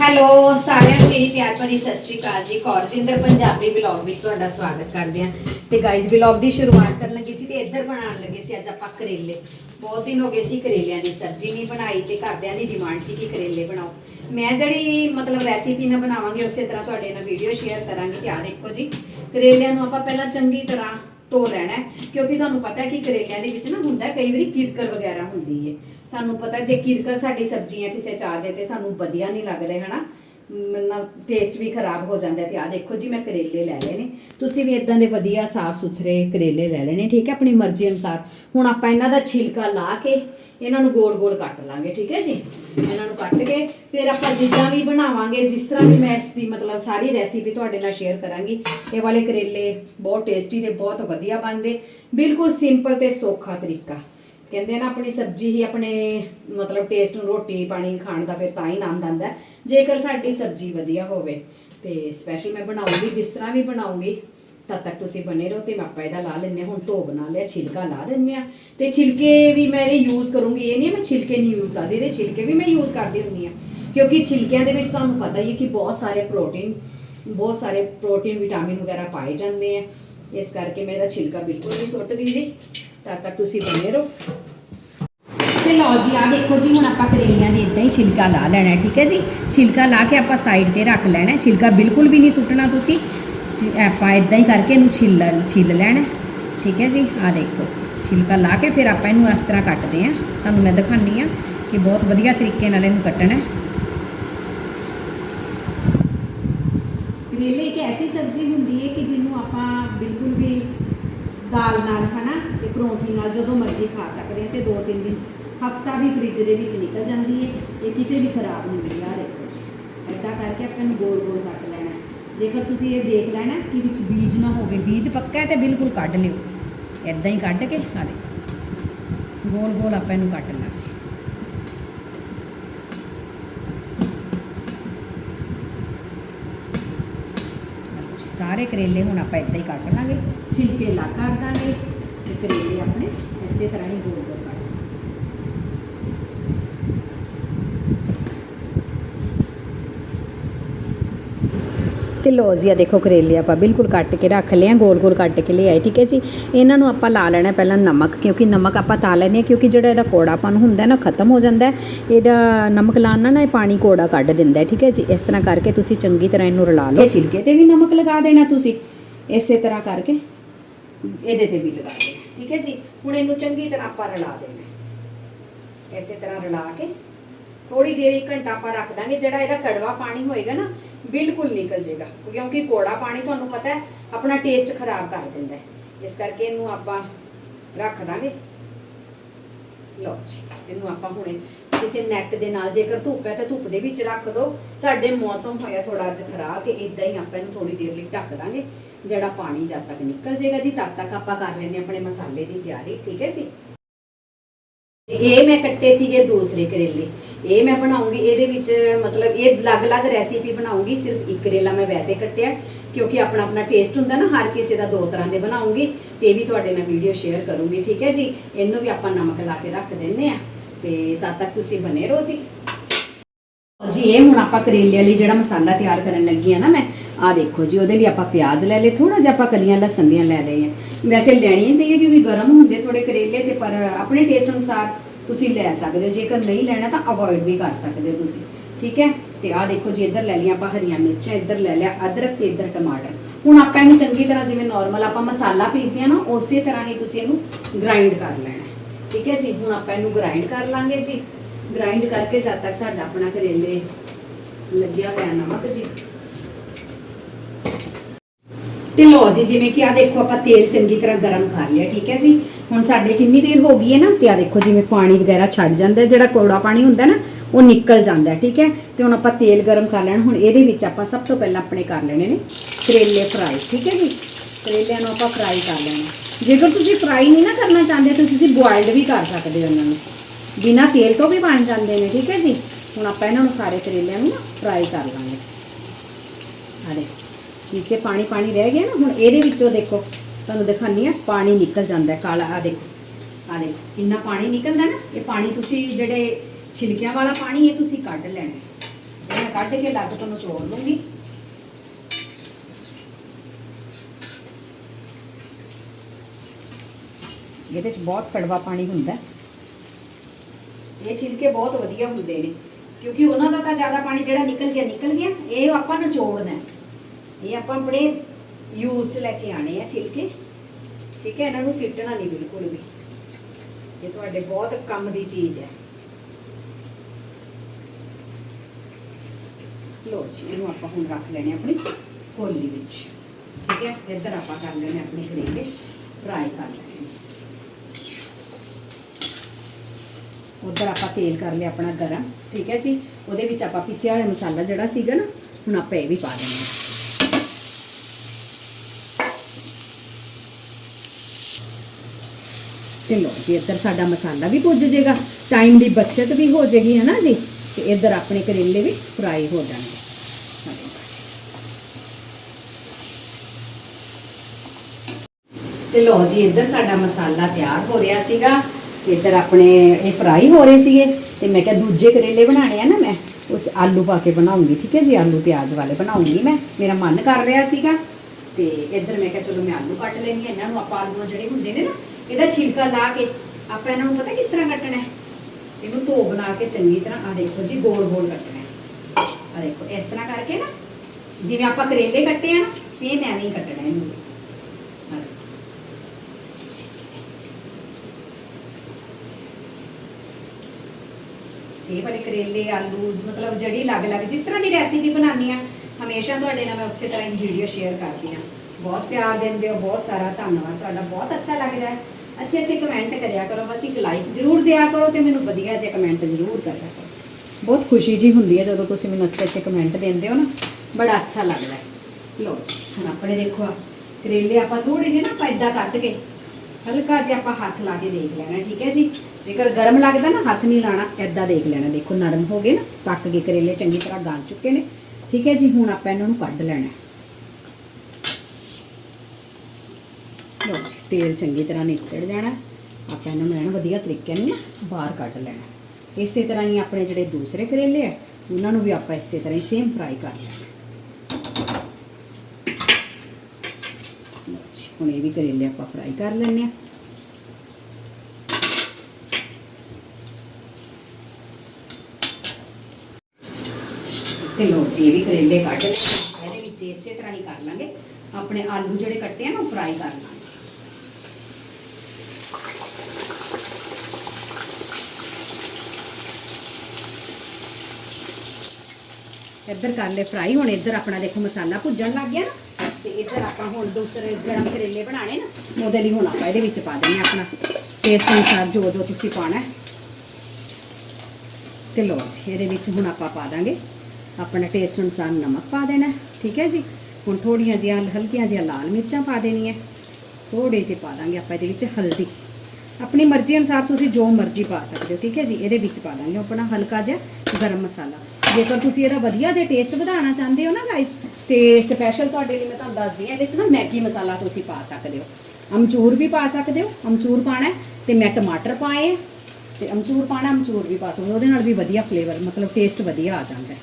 Hello, ਸਾਰਿਆਂ ਨੂੰ ਮੇਰੀ ਪਿਆਰ ਭਰੀ ਸਤਿ ਸ਼੍ਰੀ ਅਕਾਲ ਜੀ। ਕੌਰਜਿੰਦਰ ਪੰਜਾਬੀ ਵਲੌਗ ਵਿੱਚ ਤੁਹਾਡਾ ਸਵਾਗਤ ਕਰਦੇ ਹਾਂ। ਤੇ ਗਾਇਸ ਵਲੌਗ ਦੀ ਸ਼ੁਰੂਆਤ ਕਰਨ ਲੱਗੇ ਸੀ ਤੇ ਇੱਧਰ ਬਣਾਉਣ ਲੱਗੇ ਸੀ ਅੱਜ ਆਪਾਂ ਕਰੇਲੇ। ਬਹੁਤ ਦਿਨ ਹੋ ਗਏ ਸੀ ਕਰੇਲਿਆਂ ਦੀ ਸਬਜ਼ੀ ਨਹੀਂ ਬਣਾਈ ਤੇ ਘਰਦਿਆਂ ਦੀ ਡਿਮਾਂਡ ਸੀ ਕਿ ਕਰੇਲੇ ਬਣਾਓ। ਮੈਂ ਜਿਹੜੀ ਮਤਲਬ ਰੈਸਿਪੀ ਨਾ ਬਣਾਵਾਂਗੀ, ਉਸੇ ਤਰ੍ਹਾਂ ਤੁਹਾਡੇ ਨਾਲ ਵੀਡੀਓ ਸ਼ੇਅਰ ਕਰਾਂਗੀ। ਤੇ ਆ ਦੇਖੋ ਜੀ। ਕਰੇਲਿਆਂ ਨੂੰ ਆਪਾਂ ਪਹਿਲਾਂ ਚੰਗੀ ਤਰ੍ਹਾਂ ਧੋ ਰਹਿਣਾ ਕਿਉਂਕਿ ਤੁਹਾਨੂੰ ਪਤਾ ਹੈ ਕਿ ਕਰੇਲਿਆਂ ਦੇ ਵਿੱਚ ਨਾ ਹੁੰਦਾ ਕਈ ਵਾਰੀ ਕਿਰਕਰ ਵਗੈਰਾ ਹੁੰਦੀ ਹੈ। ਤੁਹਾਨੂੰ ਪਤਾ ਜੇ ਕਿਰਕਰ ਸਾਡੀ ਸਬਜ਼ੀਆਂ ਕਿਸੇ ਚ ਆ ਜਾਏ ਤੇ ਸਾਨੂੰ ਵਧੀਆ ਨਹੀਂ ਲੱਗਦੇ ਹਨਾ? ਮਤਲਬ ਟੇਸਟ ਵੀ ਖਰਾਬ ਹੋ ਜਾਂਦਾ ਹੈ ਤੇ ਆ ਦੇਖੋ ਜੀ, ਮੈਂ ਕਰੇਲੇ ਲੈ ਲਏ ਨੇ। ਤੁਸੀਂ ਵੀ ਇਦਾਂ ਦੇ ਵਧੀਆ ਸਾਫ਼ ਸੁਥਰੇ ਕਰੇਲੇ ਲੈ ਲੈਣੇ, ਠੀਕ ਹੈ? ਆਪਣੀ ਮਰਜ਼ੀ ਅਨੁਸਾਰ। ਹੁਣ ਆਪਾਂ ਇਹਨਾਂ ਦਾ ਛਿਲਕਾ ਲਾ ਕੇ ਇਹਨਾਂ ਨੂੰ ਗੋਲ-ਗੋਲ ਕੱਟ ਲਾਂਗੇ, ਠੀਕ ਹੈ ਜੀ? ਇਹਨਾਂ ਨੂੰ ਕੱਟ ਕੇ ਫਿਰ ਆਪਾਂ ਜਿੱਦਾਂ ਵੀ ਬਣਾਵਾਂਗੇ, ਜਿਸ ਤਰ੍ਹਾਂ ਵੀ ਮੈਂ ਇਸ ਦੀ ਮਤਲਬ ਸਾਰੀ ਰੈਸਿਪੀ ਤੁਹਾਡੇ ਨਾਲ ਸ਼ੇਅਰ ਕਰਾਂਗੀ, ਇਹ ਵਾਲੇ ਕਰੇਲੇ ਬਹੁਤ ਟੇਸਟੀ ਤੇ ਬਹੁਤ ਵਧੀਆ ਬਣਦੇ। ਬਿਲਕੁਲ ਸਿੰਪਲ ਤੇ ਸੌਖਾ ਤਰੀਕਾ। ਕਹਿੰਦੇ ਨਾ, ਆਪਣੀ ਸਬਜ਼ੀ ਹੀ ਆਪਣੇ, ਮਤਲਬ ਟੇਸਟ ਨੂੰ ਰੋਟੀ, ਪਾਣੀ, ਖਾਣ ਦਾ ਫਿਰ ਤਾਂ ਹੀ ਆਨੰਦ ਆਉਂਦਾ ਜੇਕਰ ਸਾਡੀ ਸਬਜ਼ੀ ਵਧੀਆ ਹੋਵੇ, ਤੇ ਸਪੈਸ਼ਲ ਮੈਂ ਬਣਾਉਂਗੀ ਜਿਸ ਤਰ੍ਹਾਂ ਵੀ ਬਣਾਉਂਗੀ ਤਦ ਤੱਕ ਤੁਸੀਂ ਬਨੇ ਰਹੋ ਤੇ ਮੈਂ ਆਪਾਂ ਇਹਦਾ ਲਾ ਲੈਂਦੇ ਹਾਂ। ਹੁਣ ਧੋ ਬਣਾ ਲਿਆ, ਛਿਲਕਾ ਲਾ ਦਿੰਨੇ ਆ ਤੇ ਛਿਲਕੇ ਵੀ ਮੈਂ ਇਹ ਯੂਜ਼ ਕਰੂੰਗੀ, ਇਹ ਨਹੀਂ ਮੈਂ ਛਿਲਕੇ ਨਹੀਂ ਯੂਜ਼ ਕਰਦੀ, ਇਹਦੇ ਛਿਲਕੇ ਵੀ ਮੈਂ ਯੂਜ਼ ਕਰਦੀ ਹੁੰਦੀ ਆ ਕਿਉਂਕਿ ਛਿਲਕਿਆਂ ਦੇ ਵਿੱਚ ਤੁਹਾਨੂੰ ਪਤਾ ਹੀ ਹੈ ਕਿ ਬਹੁਤ ਸਾਰੇ ਪ੍ਰੋਟੀਨ ਬਹੁਤ ਸਾਰੇ ਪ੍ਰੋਟੀਨ ਵਿਟਾਮਿਨ ਵਗੈਰਾ ਪਾਏ ਜਾਂਦੇ ਆ। ਇਸ ਕਰਕੇ ਮੈਂ ਇਹਦਾ ਛਿਲਕਾ ਬਿਲਕੁਲ ਨਹੀਂ ਸੁੱਟਦੀ ਜੀ। ਤਦ ਤੱਕ ਤੁਸੀਂ ਬਨੇ ਰਹੋ। ਤੇ ਲਓ ਜੀ ਆ ਦੇਖੋ ਜੀ, ਹੁਣ ਆਪਾਂ ਕਰੇਲਿਆਂ ਦੇ ਇਦਾਂ ਹੀ ਛਿਲਕਾ ਲਾ ਲੈਣਾ, ਠੀਕ ਹੈ ਜੀ? ਛਿਲਕਾ ਲਾ ਕੇ ਆਪਾਂ ਸਾਈਡ ਤੇ ਰੱਖ ਲੈਣਾ, ਛਿਲਕਾ ਬਿਲਕੁਲ ਵੀ ਨਹੀਂ ਸੁੱਟਣਾ ਤੁਸੀਂ। ਸ- ਆਪਾਂ ਇਦਾਂ ਹੀ ਕਰਕੇ ਇਹਨੂੰ ਛਿੱਲ ਛਿੱਲ ਲੈਣਾ, ਠੀਕ ਹੈ ਜੀ? ਆ ਦੇਖੋ, ਛਿਲਕਾ ਲਾ ਕੇ ਫਿਰ ਆਪਾਂ ਇਹਨੂੰ ਇਸ ਤਰ੍ਹਾਂ ਕੱਟਦੇ ਹਾਂ। ਤੁਹਾਨੂੰ ਮੈਂ ਦਿਖਾਉਂਦੀ ਹਾਂ ਕਿ ਬਹੁਤ ਵਧੀਆ ਤਰੀਕੇ ਨਾਲ ਇਹਨੂੰ ਕੱਟਣਾ ਹੈ। ਕਰੇਲੇ ਇੱਕ ਐਸੀ ਸਬਜ਼ੀ ਹੁੰਦੀ ਹੈ ਕਿ ਜਿਹਨੂੰ ਆਪਾਂ ਬਿਲਕੁਲ ਵੀ ਦਾਲ ਨਾਲ, ਹਨਾ? ਤੇ ਪਰੌਂਠੀ ਨਾਲ ਜਦੋਂ ਮਰਜ਼ੀ ਖਾ ਸਕਦੇ ਹਾਂ ਤੇ ਦੋ ਤਿੰਨ ਦਿਨ ਹਫਤਾ ਵੀ ਫ੍ਰਿਜ ਦੇ ਵਿੱਚ ਨਿਕਲ ਜਾਂਦੀ ਹੈ ਇਹ ਕਿਤੇ ਵੀ ਖਰਾਬ ਨਹੀਂ ਹੁੰਦੀ ਆ ਦੇਖੋ ਜੀ ਏਦਾਂ ਕਰਕੇ ਆਪਾਂ ਨੂੰ ਗੋਲ ਗੋਲ ਕੱਟ ਲੈਣਾ। ਜੇਕਰ ਤੁਸੀਂ ਇਹ ਦੇਖ ਲੈਣਾ ਕਿ ਵਿੱਚ ਬੀਜ ਨਾ ਹੋਵੇ, ਬੀਜ ਪੱਕਾ ਹੈ ਤੇ ਬਿਲਕੁਲ ਕੱਢ ਲਿਓ। ਏਦਾਂ ਹੀ ਕੱਢ ਕੇ ਆ ਦੇਖੋ। ਗੋਲ ਗੋਲ ਆਪਾਂ ਇਹਨੂੰ ਕੱਟ ਲਾਂਗੇ। ਸਾਰੇ ਕਰੇਲੇ ਹੁਣ ਆਪਾਂ ਇਦਾਂ ਹੀ ਕੱਟ ਲਾਂਗੇ। ਛਿਲਕੇ ਲਾ ਕਰ ਦਾਂਗੇ। ਕਰੇਲੇ ਆਪਣੇ ਇਸੇ ਤਰ੍ਹਾਂ ਹੀ ਗੋਲ ਗੋਲ ਕੱਟ ਤੇ ਲੋ ਜੀ ਆ ਦੇਖੋ ਕਰੇਲੇ ਆਪਾਂ ਬਿਲਕੁਲ ਕੱਟ ਕੇ ਰੱਖ ਲਿਆ ਗੋਲ ਗੋਲ ਕੱਟ ਕੇ ਲਿਆਏ ਠੀਕ ਹੈ ਜੀ? ਇਹਨਾਂ ਨੂੰ ਆਪਾਂ ਲਾ ਲੈਣਾ ਪਹਿਲਾਂ ਨਮਕ ਕਿਉਂਕਿ ਨਮਕ ਆਪਾਂ ਤਾਂ ਹਾਂ ਕਿਉਂਕਿ ਜਿਹੜਾ ਇਹਦਾ ਕੋੜਾਪਨ ਹੁੰਦਾ ਨਾ ਖਤਮ ਹੋ ਜਾਂਦਾ ਇਹਦਾ ਨਮਕ ਲਾਉਣ ਨਾਲ ਨਾ ਇਹ ਪਾਣੀ ਕੋੜਾ ਕੱਢ ਦਿੰਦਾ ਠੀਕ ਹੈ ਜੀ? ਇਸ ਤਰ੍ਹਾਂ ਕਰਕੇ ਤੁਸੀਂ ਚੰਗੀ ਤਰ੍ਹਾਂ ਇਹਨੂੰ ਰਲਾ ਲਓ। ਛਿਲਕੇ ਤੇ ਵੀ ਨਮਕ ਲਗਾ ਦੇਣਾ ਤੁਸੀਂ ਇਸੇ ਤਰ੍ਹਾਂ ਕਰਕੇ ਇਹਦੇ ਤੇ ਵੀ ਲਗਾ ਦੇਣਾ। ਠੀਕ ਹੈ ਜੀ? ਹੁਣ ਇਹਨੂੰ ਚੰਗੀ ਤਰ੍ਹਾਂ ਆਪਾਂ ਰਲਾ ਦੇਣਾ ਇਸੇ ਤਰ੍ਹਾਂ ਰਲਾ ਕੇ ਥੋੜੀ ਦੇਰ ਇੱਕ ਘੰਟਾ ਆਪਾਂ ਰੱਖ ਦਾਂਗੇ, ਜਿਹੜਾ ਇਹਦਾ ਕੜਵਾ ਪਾਣੀ ਹੋਏਗਾ ਨਾ, ਬਿਲਕੁਲ ਨਿਕਲ ਜਾਏਗਾ ਕਿਉਂਕਿ ਕੋੜਾ ਪਾਣੀ ਤੁਹਾਨੂੰ ਪਤਾ ਹੈ, ਆਪਣਾ ਟੇਸਟ ਖਰਾਬ ਕਰ ਦਿੰਦਾ ਹੈ। ਇਸ ਕਰਕੇ ਇਹਨੂੰ ਆਪਾਂ ਰੱਖ ਦਾਂਗੇ। ਲਓ ਜੀ, ਇਹਨੂੰ ਆਪਾਂ ਹੁਣੇ ਕਿਸੇ ਨੈਟ ਦੇ ਨਾਲ ਜੇਕਰ ਧੁੱਪ ਹੈ ਤਾਂ ਧੁੱਪ ਦੇ ਵਿੱਚ ਰੱਖ ਦਿਓ ਸਾਡੇ ਮੌਸਮ ਹੋਇਆ ਥੋੜਾ ਅੱਜ ਖਰਾਬ ਤੇ ਇਦਾਂ ਹੀ ਆਪਾਂ ਇਹਨੂੰ ਥੋੜੀ ਦੇਰ ਲਈ ਢੱਕ ਦਾਂਗੇ। ਜਿਹੜਾ ਪਾਣੀ ਜਦ ਤੱਕ ਨਿਕਲ ਜਾਏਗਾ ਜੀ, ਤਦ ਤੱਕ ਆਪਾਂ ਕਰ ਲੈਣੇ ਆਪਣੇ ਮਸਾਲੇ ਦੀ ਤਿਆਰੀ, ਠੀਕ ਹੈ ਜੀ? ਇਹ ਮੈਂ ਕੱਟੇ ਸੀਗੇ ਦੂਸਰੇ ਕਰੇਲੇ। ਇਹ ਮੈਂ ਬਣਾਉਂਗੀ, ਇਹਦੇ ਵਿੱਚ ਮਤਲਬ ਇਹ ਅਲੱਗ-ਅਲੱਗ ਰੈਸਿਪੀ ਬਣਾਉਂਗੀ, ਸਿਰਫ ਇੱਕ ਕਰੇਲਾ ਮੈਂ ਵੈਸੇ ਕੱਟਿਆ, ਕਿਉਂਕਿ ਆਪਣਾ ਆਪਣਾ ਟੇਸਟ ਹੁੰਦਾ ਨਾ, ਹਰ ਕਿਸੇ ਦਾ ਦੋ ਤਰ੍ਹਾਂ ਦੇ ਬਣਾਉਂਗੀ, ਤੇ ਇਹ ਵੀ ਤੁਹਾਡੇ ਨਾਲ ਵੀਡੀਓ ਸ਼ੇਅਰ ਕਰੂੰਗੀ, ਠੀਕ ਹੈ ਜੀ? ਇਹਨੂੰ ਵੀ ਆਪਾਂ ਨਮਕ ਲਾ ਕੇ ਰੱਖ ਦਿੰਨੇ ਆ ਤੇ ਤਦ ਤੱਕ ਤੁਸੀਂ ਬਨੇ ਰਹੋ ਜੀ। ਜੀ, ਇਹ ਹੁਣ ਆਪਾਂ ਕਰੇਲੇ ਲਈ ਜਿਹੜਾ ਮਸਾਲਾ ਤਿਆਰ ਕਰਨ ਲੱਗੀ ਆ ਨਾ ਮੈਂ ਆ ਦੇਖੋ ਜੀ, ਉਹਦੇ ਲਈ ਆਪਾਂ ਪਿਆਜ਼ ਲੈ ਲਏ ਥੋੜਾ ਜਿਹਾ ਆਪਾਂ ਕਲੀਆਂ ਲਸਣ ਦੀਆਂ ਲੈ ਲਏ ਆ ਵੈਸੇ ਲੈਣੀਆਂ ਚਾਹੀਏ ਕਿਉਂਕਿ ਗਰਮ ਹੁੰਦੇ ਥੋੜੇ ਕਰੇਲੇ ਤੇ, ਪਰ ਆਪਣੇ ਟੇਸਟ ਅਨੁਸਾਰ ਤੁਸੀਂ ਲੈ ਸਕਦੇ ਹੋ। ਜੇਕਰ ਨਹੀਂ ਲੈਣਾ ਤਾਂ ਅਵੋਇਡ ਵੀ ਕਰ ਸਕਦੇ ਹੋ ਤੁਸੀਂ। ਠੀਕ ਹੈ? ਤੇ ਆ ਦੇਖੋ ਜੀ, ਇੱਧਰ ਲੈ ਲਈਆਂ ਆਪਾਂ ਹਰੀਆਂ ਮਿਰਚਾਂ, ਇੱਧਰ ਲੈ ਲਿਆ ਅਦਰਕ ਤੇ ਇੱਧਰ ਟਮਾਟਰ। ਹੁਣ ਆਪਾਂ ਇਹਨੂੰ ਚੰਗੀ ਤਰ੍ਹਾਂ ਜਿਵੇਂ ਨਾਰਮਲ ਆਪਾਂ ਮਸਾਲਾ ਪੀਸਦੇ ਆ ਨਾ, ਉਸੇ ਤਰ੍ਹਾਂ ਹੀ ਤੁਸੀਂ ਇਹਨੂੰ ਗ੍ਰਾਈਂਡ ਕਰ ਲੈਣਾ। ਠੀਕ ਹੈ ਜੀ? ਹੁਣ ਆਪਾਂ ਇਹਨੂੰ ਗ੍ਰਾਈਂਡ ਕਰ ਲਾਂਗੇ ਜੀ। ਗ੍ਰਾਈਂਡ ਕਰਕੇ ਜਦ ਤੱਕ ਸਾਡਾ ਆਪਣਾ ਕਰੇਲੇ ਲੱਗਿਆ ਹੋਇਆ ਨਮਕ ਜੀ। ਤੇ ਲੋ ਜੀ, ਜਿਵੇਂ ਕਿ ਆ ਦੇਖੋ, ਆਪਾਂ ਤੇਲ ਚੰਗੀ ਤਰ੍ਹਾਂ ਗਰਮ ਕਰ ਲਿਆ, ਠੀਕ ਹੈ ਜੀ? ਹੁਣ ਸਾਡੇ ਕਿੰਨੀ ਦੇਰ ਹੋ ਗਈ ਹੈ ਨਾ? ਤੇ ਆ ਦੇਖੋ, ਜਿਵੇਂ ਪਾਣੀ ਵਗੈਰਾ ਛੱਡ ਜਾਂਦਾ ਜਿਹੜਾ ਕੋੜਾ ਪਾਣੀ ਹੁੰਦਾ ਨਾ, ਉਹ ਨਿਕਲ ਜਾਂਦਾ ਠੀਕ ਹੈ? ਤੇ ਹੁਣ ਆਪਾਂ ਤੇਲ ਗਰਮ ਕਰ ਲੈਣਾ। ਹੁਣ ਇਹਦੇ ਵਿੱਚ ਆਪਾਂ ਸਭ ਤੋਂ ਪਹਿਲਾਂ ਆਪਣੇ ਕਰ ਲੈਣੇ ਨੇ ਕਰੇਲੇ ਫਰਾਈ ਠੀਕ ਹੈ ਜੀ? ਕਰੇਲਿਆਂ ਨੂੰ ਆਪਾਂ ਫਰਾਈ ਕਰ ਲੈਣਾ। ਜੇਕਰ ਤੁਸੀਂ ਫਰਾਈ ਨਹੀਂ ਨਾ ਕਰਨਾ ਚਾਹੁੰਦੇ, ਤਾਂ ਤੁਸੀਂ ਬੋਇਲਡ ਵੀ ਕਰ ਸਕਦੇ ਹੋ ਇਹਨਾਂ ਨੂੰ। ਬਿਨਾਂ ਤੇਲ ਤੋਂ ਵੀ ਬਣ ਜਾਂਦੇ ਨੇ, ਠੀਕ ਹੈ ਜੀ? ਹੁਣ ਆਪਾਂ ਇਹਨਾਂ ਨੂੰ ਸਾਰੇ ਕਰੇਲਿਆਂ ਨੂੰ ਨਾ ਫਰਾਈ ਕਰ ਲਾਂਗੇ। ਆ ਨੀਚੇ ਪਾਣੀ ਪਾਣੀ ਰਹਿ ਗਿਆ ਨਾ, ਹੁਣ ਇਹਦੇ ਵਿੱਚੋਂ ਦੇਖੋ, ਤੁਹਾਨੂੰ ਦਿਖਾਨੀ ਆ ਪਾਣੀ ਨਿਕਲ ਜਾਂਦਾ ਕਾਲਾ ਆ ਦੇਖੋ। ਆ ਦੇਖੋ ਕਿੰਨਾ ਪਾਣੀ ਨਿਕਲਦਾ ਨਾ, ਇਹ ਪਾਣੀ ਤੁਸੀਂ ਜਿਹੜੇ ਛਿਲਕਿਆਂ ਵਾਲਾ ਪਾਣੀ, ਇਹ ਤੁਸੀਂ ਕੱਢ ਲੈਣਾ। ਹੈ। ਕੱਢ ਕੇ ਲੱਗ ਤੋਂ ਨਿਚੋੜ ਲੂੰਗੀ ਇਹਦੇ ਚ ਬਹੁਤ ਕੜਵਾ ਪਾਣੀ ਹੁੰਦਾ। ਇਹ ਛਿਲਕੇ ਬਹੁਤ ਵਧੀਆ ਹੁੰਦੇ ਨੇ। ਕਿਉਂਕਿ ਉਹਨਾਂ ਦਾ ਤਾਂ ਜ਼ਿਆਦਾ ਪਾਣੀ ਜਿਹੜਾ ਨਿਕਲ ਗਿਆ ਨਿਕਲ ਗਿਆ, ਇਹ ਆਪਾਂ ਨਿਚੋੜਨਾ ਇਹ ਆਪਾਂ ਆਪਣੇ ਯੂਜ਼ 'ਚ ਲੈ ਕੇ ਆਣੇ ਆ ਛਿਲਕੇ। ਠੀਕ ਹੈ, ਇਹਨਾਂ ਨੂੰ ਸਿੱਟਣਾ ਨਹੀਂ ਬਿਲਕੁਲ ਵੀ। ਇਹ ਤੁਹਾਡੇ ਬਹੁਤ ਕੰਮ ਦੀ ਚੀਜ਼ ਹੈ। ਲੋ ਜੀ, ਇਹਨੂੰ ਆਪਾਂ ਹੁਣ ਰੱਖ ਲੈਣੇ ਆਪਣੀ ਕੋਲੀ ਵਿੱਚ। ਠੀਕ ਹੈ, ਇੱਧਰ ਆਪਾਂ ਕਰ ਲੈਣੇ ਆਪਣੇ ਕਰੇਲੇ। ਫਰਾਈ ਕਰ ਲੈਣੇ ਉਧਰ ਆਪਾਂ ਤੇਲ ਕਰ ਲਿਆ ਆਪਣਾ ਗਰਮ, ਠੀਕ ਹੈ ਜੀ? ਉਹਦੇ ਵਿੱਚ ਆਪਾਂ ਪਿਸਿਆ ਹੋਇਆ ਮਸਾਲਾ ਜਿਹੜਾ ਸੀਗਾ ਨਾ, ਹੁਣ ਆਪਾਂ ਇਹ ਵੀ ਪਾ ਦੇਣਾ ਹੈ। ਤੇ ਲੋ ਜੀ, ਇੱਧਰ ਸਾਡਾ ਮਸਾਲਾ ਵੀ ਭੁੱਜ ਜਾਏਗਾ ਟਾਈਮ ਦੀ ਬਚਤ ਵੀ ਹੋ ਜਾਏਗੀ ਹੈ ਨਾ ਜੀ? ਤੇ ਇੱਧਰ ਆਪਣੇ ਕਰੇਲੇ ਵੀ ਫਰਾਈ ਹੋ ਜਾਣਗੇ। ਤੇ ਲੋ ਜੀ, ਇੱਧਰ ਸਾਡਾ ਮਸਾਲਾ ਤਿਆਰ ਹੋ ਰਿਹਾ ਸੀਗਾ। ਇੱਧਰ ਆਪਣੇ ਇਹ ਫਰਾਈ ਹੋ ਰਹੇ ਸੀਗੇ ਤੇ ਮੈਂ ਕਿਹਾ ਦੂਜੇ ਕਰੇਲੇ ਬਣਾਣੇ ਆ ਨਾ ਮੈਂ, ਉਹ ਚ ਆਲੂ ਪਾ ਕੇ ਬਣਾਉਂਗੀ, ਠੀਕ ਹੈ ਜੀ? ਆਲੂ ਪਿਆਜ਼ ਵਾਲੇ ਬਣਾਉਂਗੀ ਮੈਂ, ਮੇਰਾ ਮਨ ਕਰ ਰਿਹਾ ਸੀਗਾ। ਤੇ ਇੱਧਰ ਮੈਂ ਕਿਹਾ ਚਲੋ ਮੈਂ ਆਲੂ ਕੱਟ ਲੈਣੀ ਇਹਨਾਂ ਨੂੰ ਆਪਾਂ ਆਲੂ ਜਿਹੜੇ ਹੁੰਦੇ ਨੇ ਨਾ, ਇਹਦਾ ਛਿਲਕਾ ਲਾ ਕੇ ਆਪਾਂ ਇਹਨਾਂ ਨੂੰ ਪਤਾ ਕਿਸ ਤਰ੍ਹਾਂ ਕੱਟਣਾ ਹੈ? ਇਹਨੂੰ ਧੋ ਬਣਾ ਕੇ ਚੰਗੀ ਤਰ੍ਹਾਂ ਆ ਦੇਖੋ ਜੀ, ਗੋਲ ਗੋਲ ਕੱਟਣਾ ਹੈ। ਆ ਦੇਖੋ, ਇਸ ਤਰ੍ਹਾਂ ਕਰਕੇ ਨਾ, ਜਿਵੇਂ ਆਪਾਂ ਕਰੇਲੇ ਕੱਟੇ ਆ ਨਾ ਸੇਮ ਐਵੇਂ ਹੀ ਕੱਟਣਾ ਇਹਨੂੰ। ਇਹ ਵਾਲੇ ਕਰੇਲੇ, ਆਲੂ, ਮਤਲਬ ਜਿਹੜੀ ਅਲੱਗ-ਅਲੱਗ ਜਿਸ ਤਰ੍ਹਾਂ ਦੀ ਰੈਸਿਪੀ ਬਣਾਉਂਦੀ ਆ ਹਮੇਸ਼ਾ ਤੁਹਾਡੇ ਨਾਲ ਮੈਂ ਉਸੇ ਤਰ੍ਹਾਂ ਹੀ ਵੀਡੀਓ ਸ਼ੇਅਰ ਕਰਦੀ ਆ ਬਹੁਤ ਪਿਆਰ ਦਿੰਦੇ ਹੋ, ਬਹੁਤ ਸਾਰਾ ਧੰਨਵਾਦ, ਤੁਹਾਡਾ ਬਹੁਤ ਅੱਛਾ ਲੱਗਦਾ ਹੈ। ਅੱਛੇ ਅੱਛੇ ਕਮੈਂਟ ਕਰਿਆ ਕਰੋ, ਬਸ ਇੱਕ ਲਾਈਕ ਜ਼ਰੂਰ ਦਿਆ ਕਰੋ ਤੇ ਮੈਨੂੰ ਵਧੀਆ ਜਿਹੇ ਕਮੈਂਟ ਜ਼ਰੂਰ ਕਰਿਆ ਕਰੋ। ਬਹੁਤ ਖੁਸ਼ੀ ਜੀ ਹੁੰਦੀ ਹੈ ਜਦੋਂ ਤੁਸੀਂ ਮੈਨੂੰ ਅੱਛੇ ਅੱਛੇ ਕਮੈਂਟ ਦਿੰਦੇ ਹੋ ਨਾ, ਬੜਾ ਅੱਛਾ ਲੱਗਦਾ ਹੈ। ਲੋ ਜੀ, ਹੁਣ ਆਪਣੇ ਦੇਖੋ ਆਹ ਕਰੇਲੇ ਆਪਾਂ ਥੋੜੇ ਜਿਹੇ ਨਾ ਪੈਦਾ ਕੱਟ ਕੇ, ਹਲਕਾ ਜਿਹਾ ਆਪਾਂ ਹੱਥ ਲਾ ਕੇ ਦੇਖ ਲੈਣਾ, ਠੀਕ ਹੈ ਜੀ? ਜੇਕਰ ਗਰਮ ਲੱਗਦਾ ਨਾ, ਹੱਥ ਨਹੀਂ ਲਾਣਾ, ਏਦਾਂ ਦੇਖ ਲੈਣਾ। ਦੇਖੋ, ਨਰਮ ਹੋ ਗਏ ਨਾ, ਪੱਕ ਗਏ ਕਰੇਲੇ, ਚੰਗੀ ਤਰ੍ਹਾਂ ਗਲ ਚੁੱਕੇ ਨੇ। ਠੀਕ ਹੈ ਜੀ, ਹੁਣ ਆਪਾਂ ਇਹਨਾਂ ਨੂੰ ਕੱਢ ਲੈਣਾ ਹੈ। ਜੀ, ਤੇਲ ਚੰਗੀ ਤਰ੍ਹਾਂ ਨਿਚੜ ਜਾਣਾ। ਆਪਾਂ ਇਹਨਾਂ ਨੂੰ ਐਨ ਵਧੀਆ ਤਰੀਕੇ ਨਾਲ ਬਾਹਰ ਕੱਢ ਲੈਣਾ ਇਸੇ ਤਰ੍ਹਾਂ ਹੀ ਆਪਣੇ ਜਿਹੜੇ ਦੂਸਰੇ ਕਰੇਲੇ ਆ ਉਹਨਾਂ ਨੂੰ ਵੀ ਆਪਾਂ ਇਸੇ ਤਰ੍ਹਾਂ ਹੀ ਸੇਮ ਫਰਾਈ ਕਰ ਲੈਣਾ ਹੁਣ ਇਹ ਵੀ ਕਰੇਲੇ ਆਪਾਂ ਫਰਾਈ ਕਰ ਲੈਣੇ ਆ ਤੇ ਲੋ ਜੀ ਇਹ ਵੀ ਕਰੇਲੇ ਕੱਢ ਲਏ ਇਹਦੇ ਵਿੱਚ ਇਸੇ ਤਰ੍ਹਾਂ ਹੀ ਕਰ ਲਾਂਗੇ। ਆਪਣੇ ਆਲੂ ਜਿਹੜੇ ਕੱਟੇ ਆ ਨਾ ਫਰਾਈ ਕਰ ਲਾਂਗੇ। ਇੱਧਰ ਕਰ ਲੈ ਫਰਾਈ, ਹੁਣ ਇੱਧਰ ਆਪਣਾ ਦੇਖੋ ਮਸਾਲਾ ਭੁੱਜਣ ਲੱਗ ਗਿਆ ਨਾ, ਤੇ ਇੱਧਰ ਆਪਾਂ ਹੁਣ ਦੂਸਰੇ ਜਿਹੜਾ ਕਰੇਲੇ ਬਣਾਣੇ ਨਾ, ਉਹਦੇ ਲਈ ਹੁਣ ਆਪਾਂ ਇਹਦੇ ਵਿੱਚ ਪਾ ਦਿੰਦੇ ਹਾਂ ਆਪਣਾ। ਟੇਸਟ ਅਨੁਸਾਰ ਜੋ ਜੋ ਤੁਸੀਂ ਪਾਣਾ ਤੇ ਲੋ ਜੀ, ਇਹਦੇ ਵਿੱਚ ਹੁਣ ਆਪਾਂ ਪਾ ਦਾਂਗੇ। ਆਪਣਾ ਟੇਸਟ ਅਨੁਸਾਰ ਨਮਕ ਪਾ ਦੇਣਾ ਠੀਕ ਹੈ ਜੀ? ਹੁਣ ਥੋੜੀਆਂ ਜਿਹੀਆਂ ਹਲਕੀਆਂ ਜਿਹੀਆਂ ਲਾਲ ਮਿਰਚਾਂ ਪਾ ਦੇਣੀਆਂ ਥੋੜੇ ਜਿਹੇ ਪਾ ਦਾਂਗੇ ਆਪਾਂ ਇਹਦੇ ਵਿੱਚ ਹਲਦੀ। ਆਪਣੀ ਮਰਜ਼ੀ ਅਨੁਸਾਰ ਤੁਸੀਂ ਜੋ ਮਰਜ਼ੀ ਪਾ ਸਕਦੇ ਹੋ, ਠੀਕ ਹੈ ਜੀ? ਇਹਦੇ ਵਿੱਚ ਪਾ ਦਾਂਗੇ ਆਪਣਾ ਹਲਕਾ ਜਿਹਾ ਗਰਮ ਮਸਾਲਾ। ਜੇਕਰ ਤੁਸੀਂ ਇਹਦਾ ਵਧੀਆ ਜਿਹਾ ਟੇਸਟ ਵਧਾਉਣਾ ਚਾਹੁੰਦੇ ਹੋ ਨਾ ਗਾਇਸ ਤੇ ਸਪੈਸ਼ਲ ਤੁਹਾਡੇ ਲਈ ਮੈਂ ਤੁਹਾਨੂੰ ਦੱਸਦੀ ਹਾਂ, ਇਹਦੇ ਵਿੱਚ ਨਾ ਮੈਗੀ ਮਸਾਲਾ ਤੁਸੀਂ ਪਾ ਸਕਦੇ ਹੋ। ਅਮਚੂਰ ਵੀ ਪਾ ਸਕਦੇ ਹੋ, ਅਮਚੂਰ ਪਾਣਾ ਹੈ, ਤੇ ਮੈਂ ਟਮਾਟਰ ਪਾਏ ਆ ਤੇ ਅਮਚੂਰ ਪਾਣਾ ਅਮਚੂਰ ਵੀ ਪਾ ਸਕਦੇ ਹੋ, ਉਹਦੇ ਨਾਲ ਵੀ ਵਧੀਆ ਫਲੇਵਰ ਮਤਲਬ ਟੇਸਟ ਵਧੀਆ ਆ ਜਾਂਦਾ ਹੈ।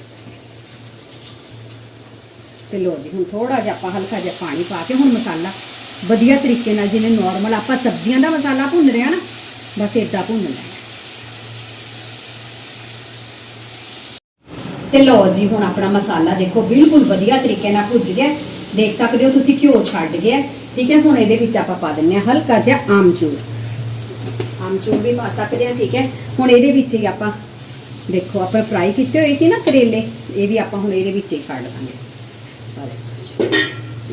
ਤੇ ਲੋ ਜੀ, ਹੁਣ ਥੋੜਾ ਜਿਹਾ ਆਪਾਂ ਹਲਕਾ ਜਿਹਾ ਪਾਣੀ ਪਾ ਕੇ ਹੁਣ ਮਸਾਲਾ ਵਧੀਆ ਤਰੀਕੇ ਨਾਲ ਜਿਵੇਂ ਨਾਰਮਲ ਆਪਾਂ ਸਬਜ਼ੀਆਂ ਦਾ ਮਸਾਲਾ ਭੁੰਨ ਰਹੇ ਆ ਨਾ, ਬਸ ਇਦਾਂ ਭੁੰਨ ਲੈਣਾ ਤੇ ਲਓ ਜੀ, ਹੁਣ ਆਪਣਾ ਮਸਾਲਾ ਦੇਖੋ ਬਿਲਕੁਲ ਵਧੀਆ ਤਰੀਕੇ ਨਾਲ ਭੁੱਜ ਗਿਆ ਦੇਖ ਸਕਦੇ ਹੋ ਤੁਸੀਂ ਘਿਓ ਛੱਡ ਗਿਆ ਠੀਕ ਹੈ? ਹੁਣ ਇਹਦੇ ਵਿੱਚ ਆਪਾਂ ਪਾ ਦਿੰਨੇ ਆ ਹਲਕਾ ਜਿਹਾ ਆਮਚੂਰ। ਆਮਚੂਰ ਵੀ ਪਾ ਸਕਦੇ ਆ ਠੀਕ ਹੈ? ਹੁਣ ਇਹਦੇ ਵਿੱਚ ਹੀ ਆਪਾਂ ਦੇਖੋ, ਆਪਾਂ ਫਰਾਈ ਕੀਤੇ ਹੋਏ ਸੀ ਨਾ ਕਰੇਲੇ, ਇਹ ਵੀ ਆਪਾਂ ਹੁਣ ਇਹਦੇ ਵਿੱਚ ਹੀ ਛੱਡ ਦਾਂਗੇ।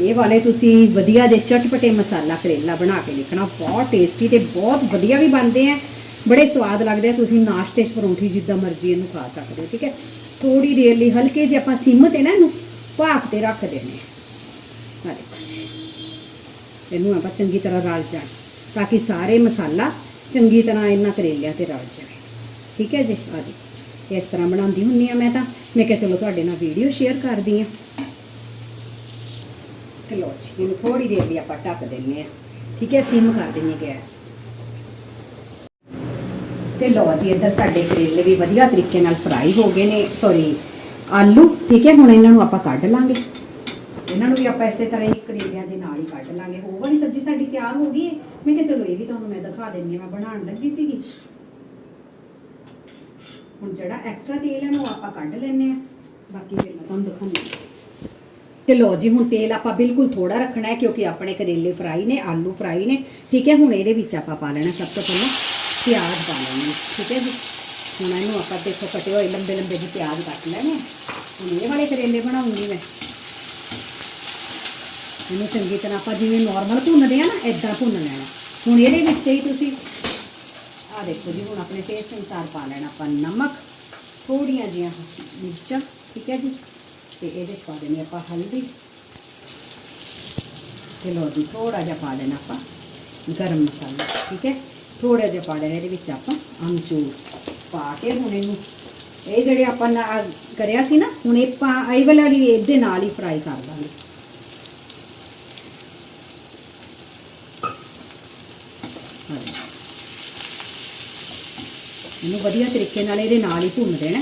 ਇਹ ਵਾਲੇ ਤੁਸੀਂ ਵਧੀਆ ਜੇ ਚਟਪਟੇ ਮਸਾਲਾ ਕਰੇਲਾ ਬਣਾ ਕੇ ਲਿਖਣਾ, ਬਹੁਤ ਟੇਸਟੀ ਤੇ ਬਹੁਤ ਵਧੀਆ ਵੀ ਬਣਦੇ ਆ। ਬੜੇ ਸਵਾਦ ਲੱਗਦੇ ਆ, ਤੁਸੀਂ ਨਾਸ਼ਤੇ 'ਚ ਪਰੌਂਠੀ ਜਿੱਦਾਂ ਮਰਜ਼ੀ ਇਹਨੂੰ ਖਾ ਸਕਦੇ ਹੋ, ਠੀਕ ਹੈ? ਥੋੜੀ ਦੇਰ ਲਈ ਹਲਕੇ ਜਿਹੇ ਆਪਾਂ ਸਿੰਮ ਤੇ ਨਾ ਇਹਨੂੰ ਭਾਫ ਤੇ ਰੱਖ ਦੇਣੇ ਆ ਆਹ ਦੇਖੋ ਜੀ। ਇਹਨੂੰ ਆਪਾਂ ਚੰਗੀ ਤਰ੍ਹਾਂ ਰਲ ਜਾਣ, ਤਾਂ ਕਿ ਸਾਰੇ ਮਸਾਲਾ ਚੰਗੀ ਤਰ੍ਹਾਂ ਇਹਨਾਂ ਕਰੇਲਿਆਂ ਤੇ ਰਲ ਜਾਵੇ ਠੀਕ ਹੈ ਜੀ? ਆ ਜੀ। ਇਸ ਤਰ੍ਹਾਂ ਬਣਾਉਂਦੀ ਹੁੰਨੀ ਆ ਮੈਂ ਤਾਂ। ਮੈਂ ਕਿਹਾ ਚਲੋ ਤੁਹਾਡੇ ਨਾਲ ਵੀਡੀਓ ਸ਼ੇਅਰ ਕਰਦੀ ਆ ਤੇ ਲੋ ਜੀ, ਇਹਨੂੰ ਥੋੜੀ ਦੇਰ ਲਈ ਆਪਾਂ ਢੱਕ ਦਿੰਨੇ ਆ ਠੀਕ ਹੈ, ਸਿਮ ਕਰ ਦਿੰਨੀ ਗੈਸ। ਤੇ ਲੋ ਜੀ, ਇੱਧਰ ਸਾਡੇ ਕਰੇਲੇ ਵੀ ਵਧੀਆ ਤਰੀਕੇ ਨਾਲ ਫਰਾਈ ਹੋ ਗਏ ਨੇ। ਸੌਰੀ ਆਲੂ, ਠੀਕ ਹੈ, ਹੁਣ ਇਹਨਾਂ ਨੂੰ ਆਪਾਂ ਕੱਢ ਲਾਂਗੇ। ਇਹਨਾਂ ਨੂੰ ਵੀ ਆਪਾਂ ਇਸੇ ਤਰ੍ਹਾਂ ਹੀ ਕਰੇਲਿਆਂ ਦੇ ਨਾਲ ਹੀ ਕੱਢ ਲਾਂਗੇ। ਉਹ ਵਾਲੀ ਸਬਜ਼ੀ ਸਾਡੀ ਤਿਆਰ ਹੋ ਗਈ ਮੈਂ ਕਿਹਾ ਚਲੋ, ਇਹ ਵੀ ਤੁਹਾਨੂੰ ਮੈਂ ਦਿਖਾ ਦਿੰਦੀ ਹਾਂ। ਮੈਂ ਬਣਾਉਣ ਲੱਗੀ ਸੀਗੀ। ਹੁਣ ਜਿਹੜਾ ਐਕਸਟਰਾ ਤੇਲ ਹੈ ਉਹ ਆਪਾਂ ਕੱਢ ਲੈਣੇ ਆ ਬਾਕੀ ਫਿਰ ਮੈਂ ਤੁਹਾਨੂੰ ਦਿਖਾਉਂਦੀ ਤੇ ਲੋ ਜੀ, ਹੁਣ ਤੇਲ ਆਪਾਂ ਬਿਲਕੁਲ ਥੋੜਾ ਰੱਖਣਾ ਹੈ ਕਿਉਂਕਿ ਆਪਣੇ ਕਰੇਲੇ ਫਰਾਈ ਨੇ, ਆਲੂ ਫਰਾਈ ਨੇ, ਠੀਕ ਹੈ? ਹੁਣ ਇਹਦੇ ਵਿੱਚ ਆਪਾਂ ਪਾ ਲੈਣਾ ਸਭ ਤੋਂ ਪਹਿਲਾਂ ਪਿਆਜ਼ ਪਾ ਲੈਣਾ, ਠੀਕ ਹੈ ਜੀ? ਹੁਣ ਇਹਨੂੰ ਆਪਾਂ ਦੇਖੋ, ਕਟੇ ਹੋਏ ਲੰਬੇ ਲੰਬੇ ਜਿਹੇ ਪਿਆਜ਼ ਕੱਟ ਲੈਣੇ ਹੁਣ ਇਹ ਵਾਲੇ ਕਰੇਲੇ ਬਣਾਉਂਗੀ ਮੈਂ। ਇਹਨੂੰ ਚੰਗੀ ਤਰ੍ਹਾਂ ਆਪਾਂ ਜਿਵੇਂ ਨਾਰਮਲ ਭੁੰਨਦੇ ਆ ਨਾ ਇਦਾਂ ਭੁੰਨ ਲੈਣਾ। ਹੁਣ ਇਹਦੇ ਵਿੱਚ ਹੀ ਤੁਸੀਂ ਆ ਦੇਖੋ ਜੀ, ਹੁਣ ਆਪਣੇ ਟੇਸਟ ਅਨੁਸਾਰ ਪਾ ਲੈਣਾ ਆਪਾਂ ਨਮਕ, ਥੋੜੀਆਂ ਜਿਹੀਆਂ ਮਿਰਚਾਂ, ਠੀਕ ਹੈ ਜੀ? ਤੇ ਇਹਦੇ 'ਚ ਪਾ ਦੇਣੀ ਆਪਾਂ ਹਲਦੀ। ਤੇ ਲੋ ਜੀ ਥੋੜਾ ਜਿਹਾ ਪਾ ਦੇਣਾ ਆਪਾਂ ਗਰਮ ਮਸਾਲਾ, ਠੀਕ ਹੈ? ਥੋੜਾ ਜਿਹਾ ਪਾ ਦੇਣਾ ਇਹਦੇ ਵਿੱਚ ਆਪਾਂ ਅਮਚੂਰ ਪਾ ਕੇ ਹੁਣ ਇਹਨੂੰ। ਇਹ ਜਿਹੜੇ ਆਪਾਂ ਨਾ ਕਰਿਆ ਸੀ ਨਾ, ਹੁਣ ਇਹ ਪਾ, ਇਹ ਵਾਲਾ ਵੀ ਇਹਦੇ ਨਾਲ ਹੀ ਫਰਾਈ ਕਰ ਦਾਂਗੇ। ਇਹਨੂੰ ਵਧੀਆ ਤਰੀਕੇ ਨਾਲ ਇਹਦੇ ਨਾਲ ਹੀ ਭੁੰਨ ਦੇਣਾ।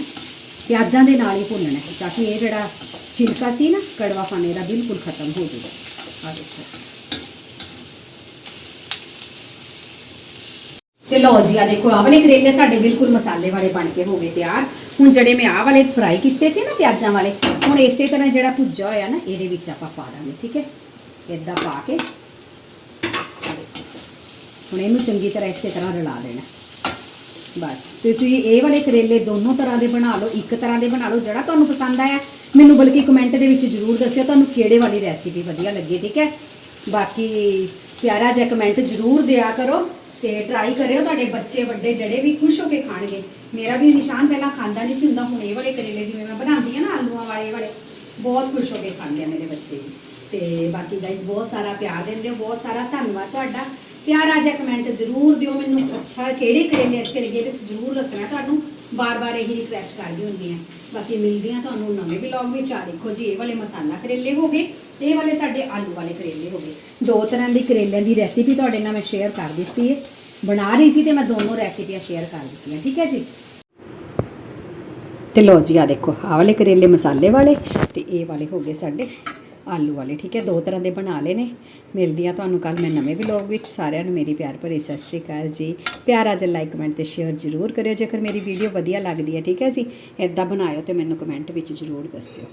ਪਿਆਜ਼ਾਂ ਦੇ ਨਾਲ ਹੀ ਭੁੰਨਣਾ ਹੈ, ਤਾਂ ਕਿ ਇਹ ਜਿਹੜਾ ਛਿਲਕਾ ਸੀ ਨਾ, ਕੜਵਾ ਪਾਣੇ ਦਾ ਬਿਲਕੁਲ ਖਤਮ ਹੋ ਜਾਵੇ। ਆ ਦੇਖੋ। ਤੇ ਲਓ ਜੀ ਆ ਦੇਖੋ, ਆਹ ਵਾਲੇ ਕਰੇਲੇ ਸਾਡੇ ਬਿਲਕੁਲ ਮਸਾਲੇ ਵਾਲੇ ਬਣ ਕੇ ਹੋ ਗਏ ਤਿਆਰ। ਹੁਣ ਜਿਹੜੇ ਮੈਂ ਆਹ ਵਾਲੇ ਫਰਾਈ ਕੀਤੇ ਸੀ ਨਾ ਪਿਆਜ਼ਾਂ ਵਾਲੇ, ਹੁਣ ਇਸੇ ਤਰ੍ਹਾਂ ਜਿਹੜਾ ਭੁੱਜਾ ਹੋਇਆ ਨਾ, ਇਹਦੇ ਵਿੱਚ ਆਪਾਂ ਪਾ ਦਾਂਗੇ, ਠੀਕ ਹੈ? ਇਦਾਂ ਪਾ ਕੇ। ਹੁਣ ਇਹਨੂੰ ਚੰਗੀ ਤਰ੍ਹਾਂ ਇਸੇ ਤਰ੍ਹਾਂ ਰਲਾ ਦੇਣਾ। ਬਸ। ਤੁਸੀਂ ਇਹ ਵਾਲੇ ਕਰੇਲੇ ਦੋਨੋਂ ਤਰ੍ਹਾਂ ਦੇ ਬਣਾ ਲਓ, ਇੱਕ ਤਰ੍ਹਾਂ ਦੇ ਬਣਾ ਲਓ, ਜਿਹੜਾ ਤੁਹਾਨੂੰ ਪਸੰਦ ਆਇਆ। ਮੈਨੂੰ ਬਲਕਿ ਕਮੈਂਟ ਦੇ ਵਿੱਚ ਜਰੂਰ ਦੱਸਿਓ ਤੁਹਾਨੂੰ ਕਿਹੜੇ ਵਾਲੀ ਰੈਸਿਪੀ ਵਧੀਆ ਲੱਗੀ, ਠੀਕ ਹੈ? ਬਾਕੀ ਪਿਆਰਾ ਜਿਹਾ ਕਮੈਂਟ ਜਰੂਰ ਦਿਆ ਕਰੋ ਤੇ ਟਰਾਈ ਕਰਿਓ ਤੁਹਾਡੇ ਬੱਚੇ ਵੱਡੇ ਜਿਹੜੇ ਵੀ ਖੁਸ਼ ਹੋ ਕੇ ਖਾਣਗੇ। ਮੇਰਾ ਵੀ ਨਿਸ਼ਾਨ ਪਹਿਲਾਂ ਖਾਂਦਾ ਨਹੀਂ ਸੀ ਹੁੰਦਾ ਹੁਣ ਇਹ ਵਾਲੇ ਕਰੇਲੇ ਜਿਵੇਂ ਮੈਂ ਬਣਾਉਂਦੀ ਆ ਨਾ, ਆਲੂਆਂ ਵਾਲੇ ਵਾਲੇ, ਬਹੁਤ ਖੁਸ਼ ਹੋ ਕੇ ਖਾਂਦੇ ਆ ਮੇਰੇ ਬੱਚੇ ਵੀ। ਤੇ ਬਾਕੀ ਗਾਇਸ ਬਹੁਤ ਸਾਰਾ ਪਿਆਰ ਦਿੰਦੇ ਹੋ, ਬਹੁਤ ਸਾਰਾ ਧੰਨਵਾਦ ਤੁਹਾਡਾ। ਪਿਆਰਾ ਜਿਹਾ ਕਮੈਂਟ ਜ਼ਰੂਰ ਦਿਓ, ਮੈਨੂੰ ਅੱਛਾ ਕਿਹੜੇ ਕਰੇਲੇ ਅੱਛੇ ਲੱਗੇ ਤੇ ਜ਼ਰੂਰ ਦੱਸਣਾ ਤੁਹਾਨੂੰ। ਬਾਰ-ਬਾਰ ਇਹੀ ਰਿਕਵੈਸਟ ਕਰਦੀ ਹੁੰਦੀ ਹਾਂ। ਬਾਕੀ ਮਿਲਦੀਆਂ ਤੁਹਾਨੂੰ ਨਵੇਂ ਵਲੌਗ ਵਿੱਚ। ਆ ਦੇਖੋ ਜੀ, ਇਹ ਵਾਲੇ ਮਸਾਲਾ ਕਰੇਲੇ ਹੋ ਗਏ, ਇਹ ਵਾਲੇ ਸਾਡੇ ਆਲੂ ਵਾਲੇ ਕਰੇਲੇ ਹੋ ਗਏ। ਦੋ ਤਰ੍ਹਾਂ ਦੀ ਕਰੇਲਿਆਂ ਦੀ ਰੈਸਿਪੀ ਤੁਹਾਡੇ ਨਾਲ ਮੈਂ ਸ਼ੇਅਰ ਕਰ ਦਿੱਤੀ ਹੈ। ਬਣਾ ਰਹੀ ਸੀ ਤੇ ਮੈਂ ਦੋਨੋਂ ਰੈਸਿਪੀਆਂ ਸ਼ੇਅਰ ਕਰ ਦਿੱਤੀਆਂ, ਠੀਕ ਹੈ ਜੀ? ਤੇ ਲੋ ਜੀ ਆ ਦੇਖੋ, ਆਹ ਵਾਲੇ ਕਰੇਲੇ ਮਸਾਲੇ ਵਾਲੇ ਤੇ ਇਹ ਵਾਲੇ ਹੋ ਗਏ ਸਾਡੇ ਆਲੂ ਵਾਲੇ, ਠੀਕ ਹੈ? ਦੋ ਤਰ੍ਹਾਂ ਦੇ ਬਣਾ ਲਏ ਨੇ। ਮਿਲਦੀ ਆ ਤੁਹਾਨੂੰ ਕੱਲ ਮੈਂ ਨਵੇਂ ਵਲੌਗ ਵਿੱਚ। ਸਾਰਿਆਂ ਨੂੰ ਮੇਰੀ ਪਿਆਰ ਭਰੀ ਸਤਿ ਸ਼੍ਰੀ ਅਕਾਲ ਜੀ। ਪਿਆਰਾ ਜਿਹਾ ਲਾਈਕ ਕਮੈਂਟ ਤੇ ਸ਼ੇਅਰ ਜ਼ਰੂਰ ਕਰਿਓ। ਜੇਕਰ ਮੇਰੀ ਵੀਡੀਓ ਵਧੀਆ ਲੱਗਦੀ ਹੈ, ਠੀਕ ਹੈ ਜੀ? ਇਦਾਂ ਬਣਾਇਓ ਤੇ ਮੈਨੂੰ ਕਮੈਂਟ ਵਿੱਚ ਜ਼ਰੂਰ ਦੱਸਿਓ।